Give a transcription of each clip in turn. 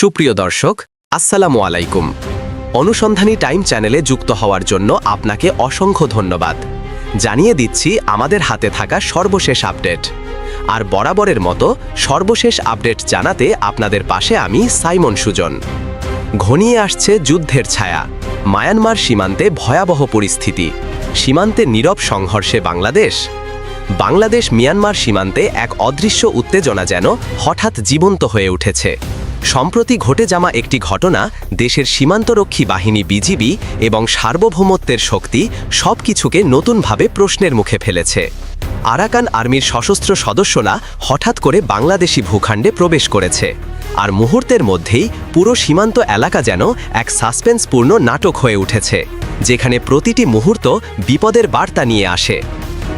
সুপ্রিয় দর্শক, আসসালামু আলাইকুম। অনুসন্ধানী টাইম চ্যানেলে যুক্ত হওয়ার জন্য আপনাকে অসংখ্য ধন্যবাদ। জানিয়ে দিচ্ছি, আমাদের হাতে থাকা সর্বশেষ আপডেট। আর বরাবরের মতো সর্বশেষ আপডেট জানাতে আপনাদের পাশে আমি সাইমন সুজন। ঘনিয়ে আসছে যুদ্ধের ছায়া। মায়ানমার সীমান্তে ভয়াবহ পরিস্থিতি। সীমান্তে নীরব সংঘর্ষে বাংলাদেশ। বাংলাদেশ মিয়ানমার সীমান্তে এক অদৃশ্য উত্তেজনা যেন হঠাৎ জীবন্ত হয়ে উঠেছে। সম্প্রতি ঘটে যাওয়া একটি ঘটনা, দেশের সীমান্তরক্ষী বাহিনী বিজিবি এবং সার্বভৌমত্বের শক্তি সবকিছুকে নতুনভাবে প্রশ্নের মুখে ফেলেছে। আরাকান আর্মির সশস্ত্র সদস্যরা হঠাৎ করে বাংলাদেশি ভূখণ্ডে প্রবেশ করেছে। আর মুহূর্তের মধ্যেই পুরো সীমান্ত এলাকা যেন এক সাসপেন্সপূর্ণ নাটক হয়ে উঠেছে, যেখানে প্রতিটি মুহূর্ত বিপদের বার্তা নিয়ে আসে।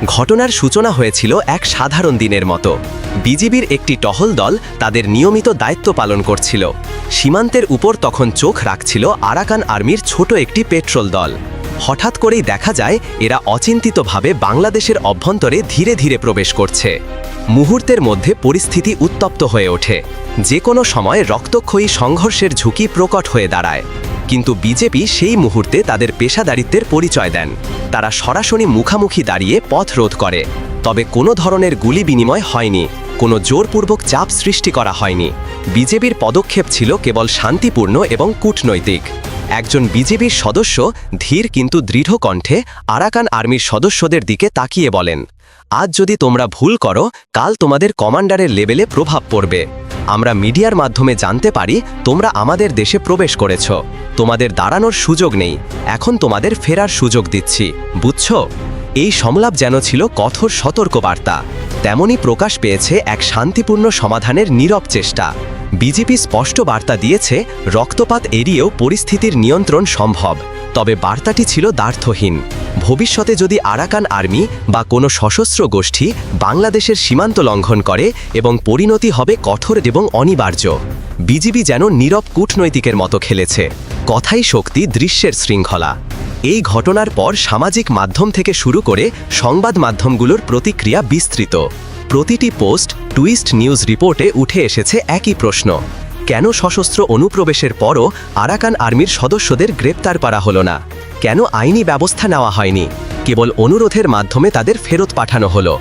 ঘটনার সূচনা হয়েছিল এক সাধারণ দিনের মতো। বিজিবির একটি টহল দল তাদের নিয়মিত দায়িত্ব পালন করছিল। সীমান্তের উপর তখন চোখ রাখছিল আরাকান আর্মির ছোট একটি পেট্রোল দল। হঠাৎ করেই দেখা যায়, এরা অচিন্তিতভাবে বাংলাদেশের অভ্যন্তরে ধীরে ধীরে প্রবেশ করছে। মুহূর্তের মধ্যে পরিস্থিতি উত্তপ্ত হয়ে ওঠে। যে কোনো সময় রক্তক্ষয়ী সংঘর্ষের ঝুঁকি প্রকট হয়ে দাঁড়ায়। কিন্তু বিজেপি সেই মুহূর্তে তাদের পেশাদারিত্বের পরিচয় দেন। তারা সরাসরি মুখামুখি দাঁড়িয়ে পথ রোধ করে। তবে কোনো ধরনের গুলি বিনিময় হয়নি, কোনো জোরপূর্বক চাপ সৃষ্টি করা হয়নি। বিজেপির পদক্ষেপ ছিল কেবল শান্তিপূর্ণ এবং কূটনৈতিক। একজন বিজেপির সদস্য ধীর কিন্তু দৃঢ় কণ্ঠে আরাকান আর্মির সদস্যদের দিকে তাকিয়ে বলেন, আজ যদি তোমরা ভুল করো, কাল তোমাদের কমান্ডারের লেভেলে প্রভাব পড়বে। আমরা মিডিয়ার মাধ্যমে জানতে পারি তোমরা আমাদের দেশে প্রবেশ করেছ। তোমাদের দাঁড়ানোর সুযোগ নেই। এখন তোমাদের ফেরার সুযোগ দিচ্ছি, বুঝছ? এই সংলাপ যেন ছিল কঠোর সতর্কবার্তা। তেমনই প্রকাশ পেয়েছে এক শান্তিপূর্ণ সমাধানের নীরব চেষ্টা। বিজেপি স্পষ্ট বার্তা দিয়েছে, রক্তপাত এড়িয়েও পরিস্থিতির নিয়ন্ত্রণ সম্ভব। তবে বার্তাটি ছিল দ্বার্থহীন। ভবিষ্যতে যদি আরাকান আর্মি বা কোনো সশস্ত্র গোষ্ঠী বাংলাদেশের সীমান্ত লঙ্ঘন করে এবং পরিণতি হবে কঠোর এবং অনিবার্য, বিজিবি যেন নীরব কূটনৈতিকের মতো খেলেছে। কথাই শক্তি, দৃশ্যের শৃঙ্খলা। এই ঘটনার পর সামাজিক মাধ্যম থেকে শুরু করে সংবাদ মাধ্যমগুলোর প্রতিক্রিয়া বিস্তৃত। প্রতিটি পোস্ট, টুইস্ট নিউজ রিপোর্টে উঠে এসেছে একই প্রশ্ন কেন সশস্ত্র অনুপ্রবেশের পরও আরাকান আর্মির সদস্যদের গ্রেপ্তার করা হলো না? কেন আইনি ব্যবস্থা নেওয়া হয়নি? কেবল অনুরোধের মাধ্যমে তাদের ফেরত পাঠানো হলো।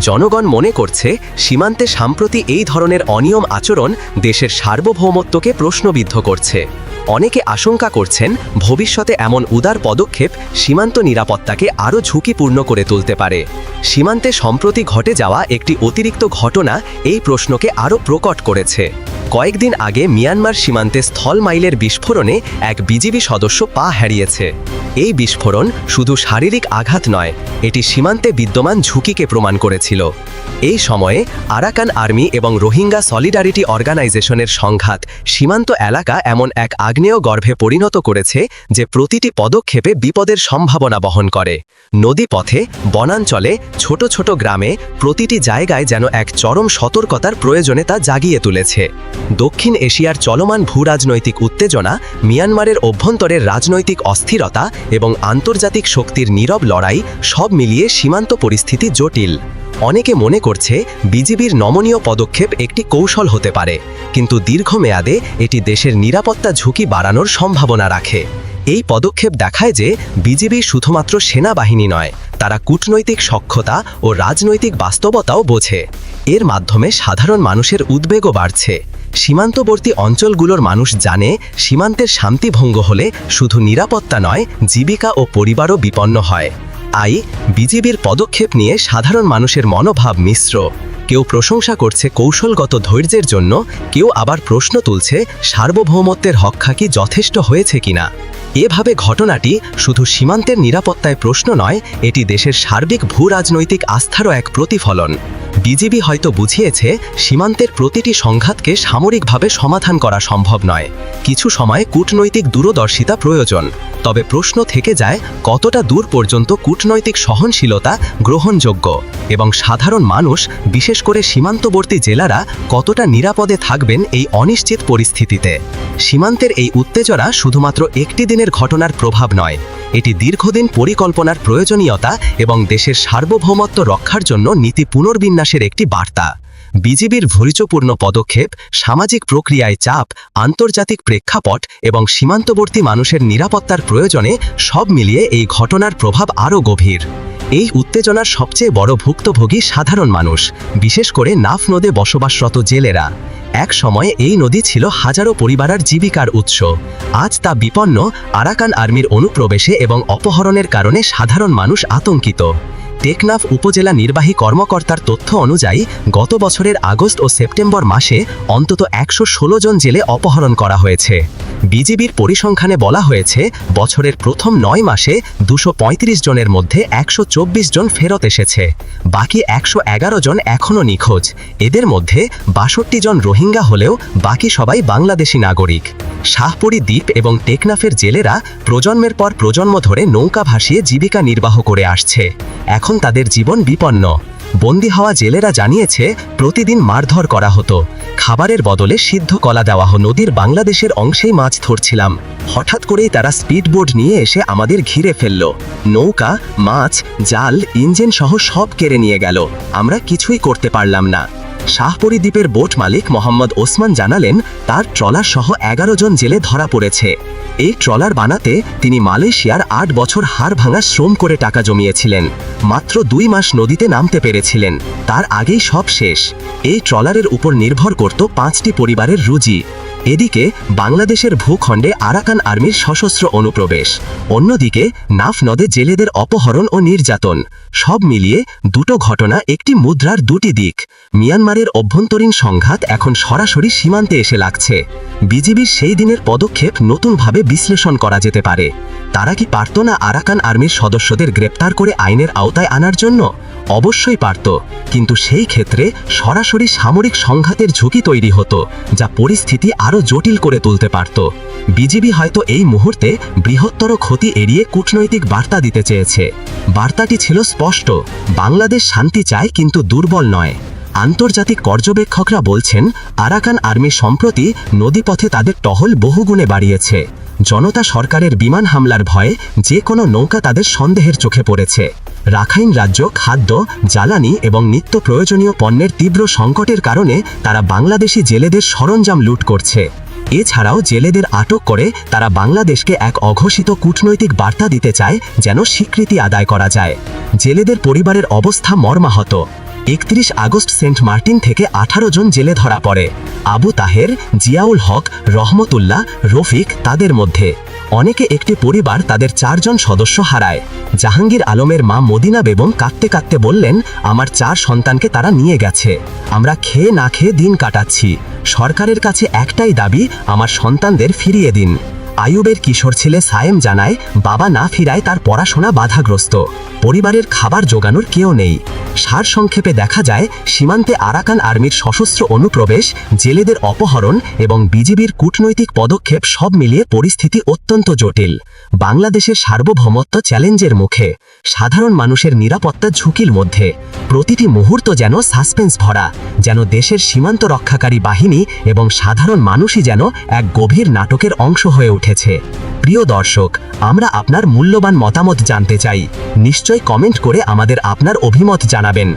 জনগণ মনে করছে, সীমান্তে সাম্প্রতি এই ধরনের অনিয়ম আচরণ দেশের সার্বভৌমত্বকে প্রশ্নবিদ্ধ করছে। অনেকে আশঙ্কা করছেন, ভবিষ্যতে এমন উদার পদক্ষেপ সীমান্ত নিরাপত্তাকে আরও ঝুঁকিপূর্ণ করে তুলতে পারে। সীমান্তে সম্প্রতি ঘটে যাওয়া একটি অতিরিক্ত ঘটনা এই প্রশ্নকে আরও প্রকট করেছে। কয়েকদিন আগে মিয়ানমার সীমান্তে স্থল মাইলের বিস্ফোরণে এক বিজিবি সদস্য পা হারিয়েছে। এই বিস্ফোরণ শুধু শারীরিক আঘাত নয়, এটি সীমান্তে বিদ্যমান ঝুঁকিকে প্রমাণ করেছিল। এই সময়ে আরাকান আর্মি এবং রোহিঙ্গা সলিডারিটি অর্গানাইজেশনের সংঘাত সীমান্ত এলাকা এমন এক আগ্নেয় গর্ভে পরিণত করেছে যে প্রতিটি পদক্ষেপে বিপদের সম্ভাবনা বহন করে। নদীপথে, বনাঞ্চলে, ছোট ছোট গ্রামে প্রতিটি জায়গায় যেন এক চরম সতর্কতার প্রয়োজনে তা জাগিয়ে তুলেছে। দক্ষিণ এশিয়ার চলমান ভূরাজনৈতিক উত্তেজনা, মিয়ানমারের অভ্যন্তরের রাজনৈতিক অস্থিরতা এবং আন্তর্জাতিক শক্তির নীরব লড়াই সব মিলিয়ে সীমান্ত পরিস্থিতি জটিল। অনেকে মনে করছে বিজিবির নমনীয় পদক্ষেপ একটি কৌশল হতে পারে, কিন্তু দীর্ঘমেয়াদে এটি দেশের নিরাপত্তা ঝুঁকি বাড়ানোর সম্ভাবনা রাখে। এই পদক্ষেপ দেখায় যে বিজিবি শুধুমাত্র সেনাবাহিনী নয়, তারা কূটনৈতিক সক্ষতা ও রাজনৈতিক বাস্তবতাও বোঝে। এর মাধ্যমে সাধারণ মানুষের উদ্বেগও বাড়ছে। সীমান্তবর্তী অঞ্চলগুলোর মানুষ জানে সীমান্তের শান্তি ভঙ্গ হলে শুধু নিরাপত্তা নয়, জীবিকা ও পরিবারও বিপন্ন হয়। আই, বিজিবির পদক্ষেপ নিয়ে সাধারণ মানুষের মনোভাব মিশ্র। কেউ প্রশংসা করছে কৌশলগত ধৈর্যের জন্য, কেউ আবার প্রশ্ন তুলছে সার্বভৌমত্বের হক্ষা কি যথেষ্ট হয়েছে কিনা। এভাবে ঘটনাটি শুধু সীমান্তের নিরাপত্তায় প্রশ্ন নয়, এটি দেশের সার্বিক ভূ রাজনৈতিক আস্থারও এক প্রতিফলন। বিজিবি হয়তো বুঝিয়েছে, সীমান্তের প্রতিটি সংঘাতকে সামরিকভাবে সমাধান করা সম্ভব নয়। কিছু সময় কূটনৈতিক দূরদর্শিতা প্রয়োজন। তবে প্রশ্ন থেকে যায়, কতটা দূর পর্যন্ত কূটনৈতিক সহনশীলতা গ্রহণযোগ্য এবং সাধারণ মানুষ, বিশেষ করে সীমান্তবর্তী জেলারা, কতটা নিরাপদে থাকবেন এই অনিশ্চিত পরিস্থিতিতে? সীমান্তের এই উত্তেজনা শুধুমাত্র একটি দিনের ঘটনার প্রভাব নয়। এটি দীর্ঘদিন পরিকল্পনার প্রয়োজনীয়তা এবং দেশের সার্বভৌমত্ব রক্ষার জন্য নীতি পুনর্বিন্যাসের একটি বার্তা। বিজিবির ভরিচপূর্ণ পদক্ষেপ, সামাজিক প্রক্রিয়ায় চাপ, আন্তর্জাতিক প্রেক্ষাপট এবং সীমান্তবর্তী মানুষের নিরাপত্তার প্রয়োজনে সব মিলিয়ে এই ঘটনার প্রভাব আরও গভীর। এই উত্তেজনার সবচেয়ে বড় ভুক্তভোগী সাধারণ মানুষ, বিশেষ করে নাফ নদে বসবাসরত জেলেরা। এক সময়ে এই নদী ছিল হাজারো পরিবারের জীবিকার উৎস। আজ তা বিপন্ন, আরাকান আর্মির অনুপ্রবেশে এবং অপহরণের কারণে সাধারণ মানুষ আতঙ্কিত। টেকনাফ উপজেলা নির্বাহী কর্মকর্তার তথ্য অনুযায়ী, গত বছরের আগস্ট ও সেপ্টেম্বর মাসে অন্তত একশো ষোলো জন জেলে অপহরণ করা হয়েছে। বিজিবির পরিসংখ্যানে বলা হয়েছে, বছরের প্রথম নয় মাসে দুশো জনের মধ্যে একশো চব্বিশ জন ফেরত এসেছে। বাকি একশো এগারো জন এখনও নিখোঁজ। এদের মধ্যে বাষট্টি জন রোহিঙ্গা হলেও বাকি সবাই বাংলাদেশি নাগরিক। শাহপুরী দ্বীপ এবং টেকনাফের জেলেরা প্রজন্মের পর প্রজন্ম ধরে নৌকা ভাসিয়ে জীবিকা নির্বাহ করে আসছে। এখন তাদের জীবন বিপন্ন। বন্দী হওয়া জেলেরা জানিয়েছে, প্রতিদিন মারধর করা হতো। খাবারের বদলে সিদ্ধ কলা দেওয়া হো নদীর বাংলাদেশের অংশেই মাছ ধরছিলাম। হঠাৎ করেই তারা স্পিডবোর্ড নিয়ে এসে আমাদের ঘিরে ফেলল। নৌকা, মাছ, জাল, ইঞ্জিন সহ সব কেড়ে নিয়ে গেল। আমরা কিছুই করতে পারলাম না। শাহপরি দ্বীপের বোট মালিক মোহাম্মদ ওসমান জানালেন, তার ট্রলার সহ এগারো জন জেলে ধরা পড়েছে। এই ট্রলার বানাতে তিনি মালয়েশিয়ার আট বছর হাড় ভাঙা শ্রম করে টাকা জমিয়েছিলেন। মাত্র দুই মাস নদীতে নামতে পেরেছিলেন। তার আগেই সব শেষ। এই ট্রলারের উপর নির্ভর করত পাঁচটি পরিবারের রুজি। এদিকে বাংলাদেশের ভূখণ্ডে আরাকান আর্মির সশস্ত্র অনুপ্রবেশ। অন্যদিকে নাফ নদে জেলেদের অপহরণ ও নির্যাতন। সব মিলিয়ে দুটো ঘটনা, একটি মুদ্রার, দুটি দিক। মিয়ানমারের অভ্যন্তরীণ সংঘাত এখন সরাসরি সীমান্তে এসে লাগছে। বিজিবির সেই দিনের পদক্ষেপ নতুনভাবে বিশ্লেষণ করা যেতে পারে। তারা কি পারত না আরাকান আর্মির সদস্যদের গ্রেপ্তার করে আইনের আওতায় আনার জন্য? অবশ্যই পারত। কিন্তু সেই ক্ষেত্রে সরাসরি সামরিক সংঘাতের ঝুঁকি তৈরি হতো, যা পরিস্থিতি আরও জটিল করে তুলতে পারত। বিজিবি হয়তো এই মুহূর্তে বৃহত্তর ক্ষতি এড়িয়ে কূটনৈতিক বার্তা দিতে চেয়েছে। বার্তাটি ছিল স্পষ্ট, বাংলাদেশ শান্তি চায় কিন্তু দুর্বল নয়। আন্তর্জাতিক পর্যবেক্ষকরা বলছেন, আরাকান আর্মি সম্প্রতি নদীপথে তাদের টহল বহুগুণে বাড়িয়েছে। জনতা সরকারের বিমান হামলার ভয়ে যে কোনো নৌকা তাদের সন্দেহের চোখে পড়েছে। রাখাইন রাজ্য, খাদ্য, জ্বালানি এবং নিত্য প্রয়োজনীয় পণ্যের তীব্র সংকটের কারণে তারা বাংলাদেশি জেলেদের সরঞ্জাম লুট করছে। এছাড়াও জেলেদের আটক করে তারা বাংলাদেশকে এক অঘোষিত কূটনৈতিক বার্তা দিতে চায় যেন স্বীকৃতি আদায় করা যায়। জেলেদের পরিবারের অবস্থা মর্মাহত। একত্রিশ আগস্ট সেন্ট মার্টিন থেকে আঠারো জন জেলে ধরা পড়ে। আবু তাহের, জিয়াউল হক, রহমতুল্লাহ, রফিক তাদের মধ্যে। অনেকে একটি পরিবার তাদের চারজন সদস্য হারায়। জাহাঙ্গীর আলমের মা মদিনা বেগম কাঁদতে কাঁদতে বললেন, আমার চার সন্তানকে তারা নিয়ে গেছে। আমরা খেয়ে না খেয়ে দিন কাটাচ্ছি। সরকারের কাছে একটাই দাবি, আমার সন্তানদের ফিরিয়ে দিন। আয়ুবের কিশোর ছেলে সায়েম জানায়, বাবা না ফিরায় তার পড়াশোনা বাধাগ্রস্ত। পরিবারের খাবার জোগানোর কেউ নেই। সার সংক্ষেপে দেখা যায়, সীমান্তে আরাকান আর্মির সশস্ত্র অনুপ্রবেশ, জেলেদের অপহরণ এবং বিজিবির কূটনৈতিক পদক্ষেপ সব মিলিয়ে পরিস্থিতি অত্যন্ত জটিল। বাংলাদেশের সার্বভৌমত্ব চ্যালেঞ্জের মুখে। সাধারণ মানুষের নিরাপত্তা ঝুঁকির মধ্যে। প্রতিটি মুহূর্ত যেন সাসপেন্স ভরা, যেন দেশের সীমান্ত রক্ষাকারী বাহিনী এবং সাধারণ মানুষই যেন এক গভীর নাটকের অংশ হয়ে উঠেছে। প্রিয় দর্শক, আমরা আপনার মূল্যবান মতামত জানতে চাই। নিশ্চয় কমেন্ট করে আমাদের আপনার অভিমত জানাবেন।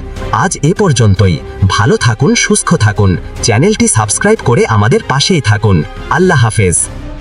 আজ এ পর্যন্তই। ভালো থাকুন, সুস্থ থাকুন। চ্যানেলটি সাবস্ক্রাইব করে আমাদের পাশেই থাকুন। আল্লাহ হাফেজ।